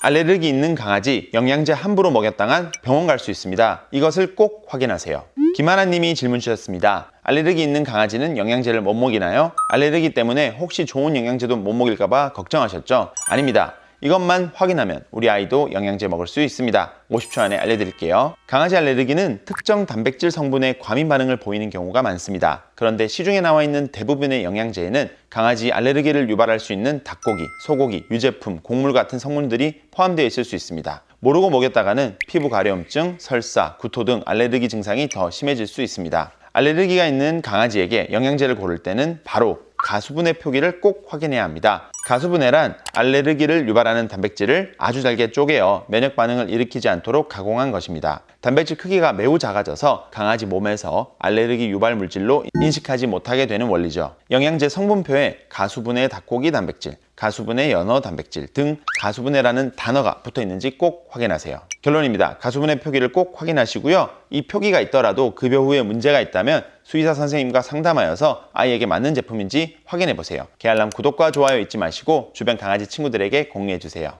알레르기 있는 강아지 영양제 함부로 먹였다간 병원 갈 수 있습니다. 이것을 꼭 확인하세요. 김하나 님이 질문 주셨습니다. 알레르기 있는 강아지는 영양제를 못 먹이나요? 알레르기 때문에 혹시 좋은 영양제도 못 먹일까봐 걱정하셨죠? 아닙니다. 이것만 확인하면 우리 아이도 영양제 먹을 수 있습니다. 50초 안에 알려드릴게요. 강아지 알레르기는 특정 단백질 성분의 과민 반응을 보이는 경우가 많습니다. 그런데 시중에 나와 있는 대부분의 영양제에는 강아지 알레르기를 유발할 수 있는 닭고기, 소고기, 유제품, 곡물 같은 성분들이 포함되어 있을 수 있습니다. 모르고 먹였다가는 피부 가려움증, 설사, 구토 등 알레르기 증상이 더 심해질 수 있습니다. 알레르기가 있는 강아지에게 영양제를 고를 때는 바로 가수분해 표기를 꼭 확인해야 합니다. 가수분해란 알레르기를 유발하는 단백질을 아주 잘게 쪼개어 면역 반응을 일으키지 않도록 가공한 것입니다. 단백질 크기가 매우 작아져서 강아지 몸에서 알레르기 유발 물질로 인식하지 못하게 되는 원리죠. 영양제 성분표에 가수분해 닭고기 단백질, 가수분해 연어 단백질 등 가수분해라는 단어가 붙어 있는지 꼭 확인하세요. 결론입니다. 가수분해 표기를 꼭 확인하시고요. 이 표기가 있더라도 급여 후에 문제가 있다면 수의사 선생님과 상담하여서 아이에게 맞는 제품인지 확인해 보세요. 개알람 구독과 좋아요 잊지 마시고 주변 강아지 친구들에게 공유해 주세요.